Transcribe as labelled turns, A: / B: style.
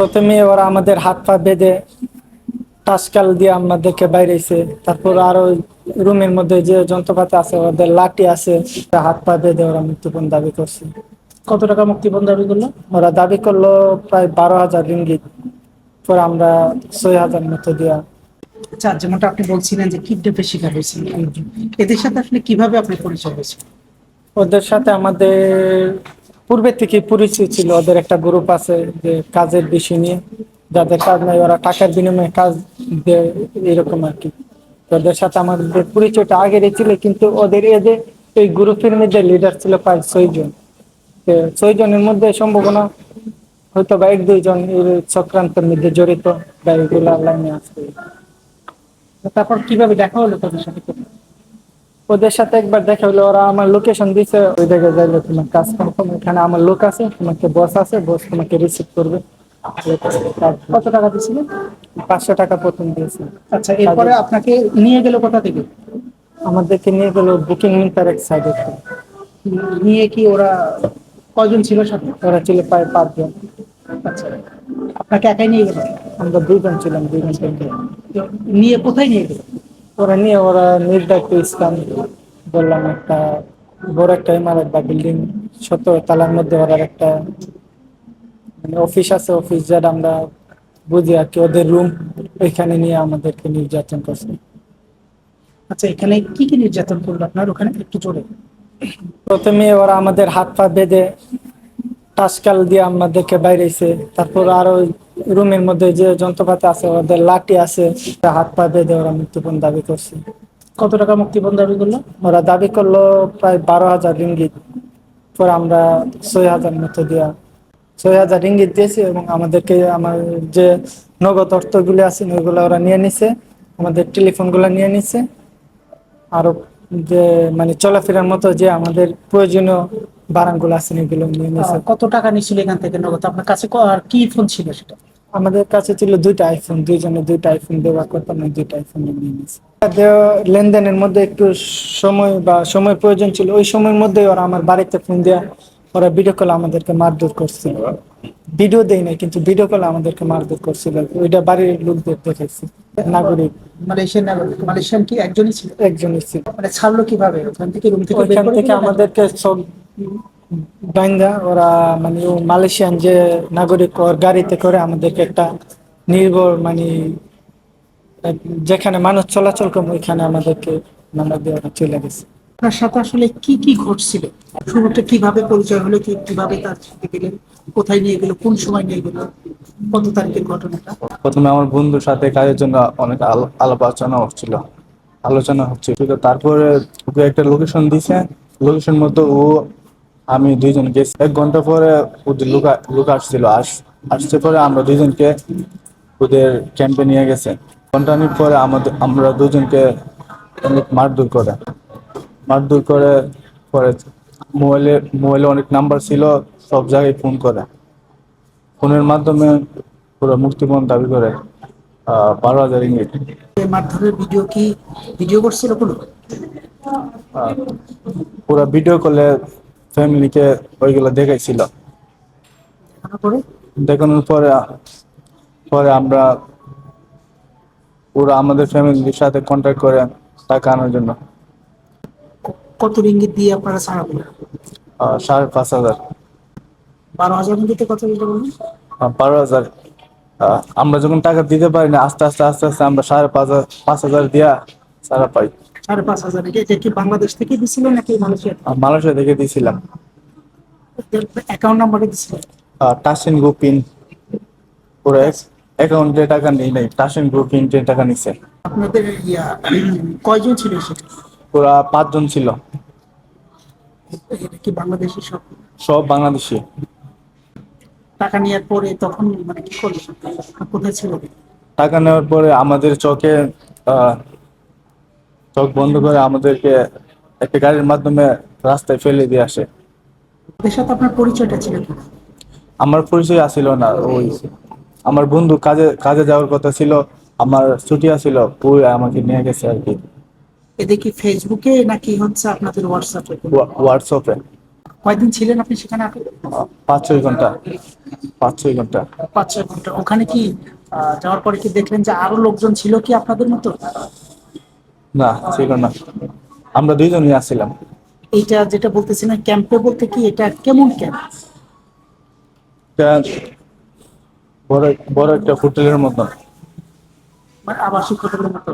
A: প্রথমে ওরা আমাদের হাত পা বেঁধে টাসকাল দিয়ে আমাদেরকে বাইরেছে। তারপর আরও রুমের মধ্যে যে যন্ত্রপাতি আছে ওদের লাঠি আছে হাত পা বেঁধে ওরা মুক্তিপণ দাবি করছে।
B: কত টাকা মুক্তিপণ দাবি করল?
A: ওরা দাবি করল প্রায় বারো হাজার রিঙ্গিত। পরে আমরা ছয় হাজার মতো দেওয়া
B: আচ্ছা যেমনটা আপনি বলছিলেন যে কিডন্যাপের শিকার হয়েছেন এদের সাথে আসলে কীভাবে আপনার পরিচয় হয়েছে
A: ওদের সাথে আমাদের পূর্বে থেকে পরিচয় ছিল, ওদের একটা গ্রুপ আছে যে কাজের বিষয় নিয়ে। যাদের কাজ নাই, ওরা টাকার বিনিময়ে কাজ দেয়, এরকম আর কি। ওদের সাথে আমাদের পরিচয়টা আগেরই ছিল, কিন্তু ওদের যে, এই গ্রুপের মধ্যে লিডার ছিল প্রায় ছয় জন। তো ছয় জনের মধ্যে সম্ভাবনা হয়তো বা এক দুইজন এর চক্রান্তের মধ্যে জড়িত বা এগুলা লাইনে আছে।
B: তারপর কীভাবে দেখা হলো তাদের সাথে?
A: ওদের সাথে একবার দেখা হলো ওরা আমার লোকেশন দিছে ওই জায়গায় যাইলে তোমার কাজ কনফার্ম এখানে আমার লোক আছে তোমাকে বস আছে বস তোমাকে রিসিভ করবে।
B: কত টাকা
A: পাঁচশো টাকা প্রথম দিয়েছে।
B: আচ্ছা এরপরে আপনাকে নিয়ে গেল কোথা থেকে?
A: আমাদেরকে নিয়ে গেল বুকিং মিন্টার এক সাইডে।
B: নিয়ে কি ওরা কয়জন ছিল সাথে?
A: ওরা ছিল প্রায় পাঁচজন।
B: আচ্ছা আপনাকে একাই নিয়ে গেল?
A: আমরা দুইজন ছিলাম দুইজন থেকে
B: নিয়ে কোথায় নিয়ে গেল?
A: ওরা নিয়ে ওরা নির্ডাক ইসলাম বললাম একটা বড় একটা ইমারত বা বিল্ডিং সত্তর তালার মধ্যে ওরা একটা মানে অফিস আছে অফিস যেটা আমরা বুঝি আর কি ওদের রুম ওইখানে নিয়ে আমাদেরকে নির্যাতন করছে।
B: আচ্ছা এখানে কি কি নির্যাতন করল আপনার ওখানে? একটু জোরে।
A: প্রথমে ওরা আমাদের হাত পা বেঁধে টাসকাল দিয়ে আমাদেরকে বাইরেছে তারপর আরও রুমের মধ্যে যে যন্ত্রপাতি আছে, ওদের লাঠি আছে হাত পা বেঁধে ওরা মুক্তিপণ দাবি করছে।
B: কত টাকা মুক্তিপণ দাবি করল?
A: ওরা দাবি করল প্রায় বারো হাজার রিঙ্গিত। পরে আমরা ছয় হাজার মতো দেওয়া ছয় হাজার রিঙ্গিত দিয়েছি এবং আমাদেরকে আমার যে নগদ অর্থগুলি আছে, ওইগুলো ওরা নিয়ে নিছে, আমাদের টেলিফোনগুলো নিয়ে নিছে। আরও যে মানে চলাফেরার মতো যে আমাদের প্রয়োজনীয় বারানগুলো আছে এগুলো নিয়ে নিছে।
B: কত টাকা নিছিল এখান থেকে নগদ? আপনার কাছে আর কি ফোন ছিল সেটা?
A: আমাদের কাছে ছিল দুইটা আইফোন দুইজনে দুইটা আইফোন ব্যবহার করতাম ওই দুইটা আইফোন নিয়ে নিয়েছি। লেনদেনের মধ্যে একটু সময় বা সময় প্রয়োজন ছিল ওই সময়ের মধ্যে ওরা আমার বাড়িতে ফোন দেওয়া ওরা ভিডিও কল আমাদেরকে মারধর করছিল ভিডিও দেয় নাই কিন্তু ভিডিও কল আমাদেরকে মারধর করছিল। ওইটা বাড়ির লোকদের দেখেছি নাগরিক।
B: মালয়েশিয়ান নাগরিক মালয়েশিয়ান কি একজনই ছিল?
A: একজনই ছিল।
B: মানে ছাড়লো কীভাবে? ওখান থেকে রুম থেকে
A: ওইখান থেকে আমাদেরকে সব বাইন্দা ওরা মানে ও মালয়েশিয়ান যে নাগরিক ওর গাড়িতে করে আমাদেরকে একটা নির্ভর মানে যেখানে মানুষ চলাচল করে ওইখানে আমাদেরকে নাম্বার দিয়ে ওরা চলে গেছে।
B: আপনার সাথে আসলে কি কি ঘটছিল? শুরুতে কীভাবে পরিচয় হলো কি কীভাবে তার সাথে গেলেন? কোথায় নিয়ে গেল? কোন সময় নিয়ে গেল? কত তারিখের ঘটনাটা?
C: প্রথমে আমার বন্ধুর সাথে কাজের জন্য অনেক আল- আলাপ আলোচনা হচ্ছিল। আলোচনা হচ্ছে তারপরে ওকে একটা লোকেশন দিছে। লোকেশন মতো ও আমি দুইজন গেছি। এক ঘণ্টা পরে ওদের লুকা লুকা আসছিল। আস আসছে পরে আমরা দুইজনকে ওদের ক্যাম্পে নিয়ে গেছে। ঘন্টানির পরে আমাদের আমরা দুজনকে অনেক মারধর করে। মারধর করে পরে মোবাইলে মোবাইলে অনেক নাম্বার ছিল সব জায়গায় ফোন করে। ফোনের মাধ্যমে পুরো মুক্তিপণ দাবি করে বারো হাজার
B: মারধরের ভিডিও কি ভিডিও করছিল কোনো?
C: পুরো ভিডিও কলে ফ্যামিলিকে ওইগুলো দেখাইছিল।
B: দেখানোর পরে
C: পরে আমরা পুরো আমাদের ফ্যামিলির সাথে কন্ট্যাক্ট করে টাকা আনার জন্য।
B: কত রিঙ্গিত দিয়ে আপনারা ছাড়া পেলেন
C: সাড়ে পাঁচ হাজার।
B: বারো হাজার রিঙ্গিতে কত বললেন
C: বারো হাজার। আমরা যখন টাকা দিতে পারি না আস্তে আস্তে আস্তে আস্তে আমরা সাড়ে পাঁচ হাজার পাঁচ হাজার দিয়া সারা পাই।
B: সাড়ে পাঁচ হাজার এটা এটা কি বাংলাদেশ থেকে দিছিল নাকি মালয়েশিয়া
C: মালয়েশিয়া থেকে দিয়েছিলাম।
B: অ্যাকাউন্ট নাম্বারে দিছিল
C: টাসিন গ্রুপিন। পুরো অ্যাকাউন্টে টাকা নেই নাই। টাসিন গ্রুপিন টাকা নিছে।
B: আপনাদের ইয়া কয়জন ছিল সেটা
C: পুরা পাঁচজন ছিল।
B: এটা কি বাংলাদেশি সব?
C: সব বাংলাদেশি।
B: টাকা নেওয়ার পরে তখন মানে কি করল কোথায় ছিল?
C: টাকা নেওয়ার পরে আমাদের চোখে আহ, চোখ বন্ধ করে আমাদেরকে একটা গাড়ির মাধ্যমে রাস্তায় ফেলে দিয়ে আসে।
B: ওদের সাথে আপনার পরিচয়টা ছিল কি?
C: আমার পরিচয় আসিল না ওই আমার বন্ধু কাজে কাজে যাওয়ার কথা ছিল আমার ছুটি আসিল ওই আমাকে নিয়ে গেছে আর কি।
B: এদের কি ফেসবুকে নাকি হচ্ছে আপনাদের হোয়াটসঅ্যাপে?
C: হোয়াটসঅ্যাপে।
B: কয়দিন ছিলেন আপনি সেখানে?
C: পাঁচ ছয় ঘণ্টা। পাঁচ ছয় ঘণ্টা।
B: পাঁচ ছয় ঘণ্টা। ওখানে কি আহ, যাওয়ার পরে কি দেখলেন যে আরও লোকজন ছিল কি আপনাদের মতো?
C: না ছিল না। আমরা দুইজনই আসছিলাম
B: এটা যেটা বলতেছি না ক্যাম্পে বলতে কি এটা কেমন ক্যাম্প?
C: এটা বড় বড় একটা হোটেলের মতো
B: মানে আবাসিক হোটেলের মতো।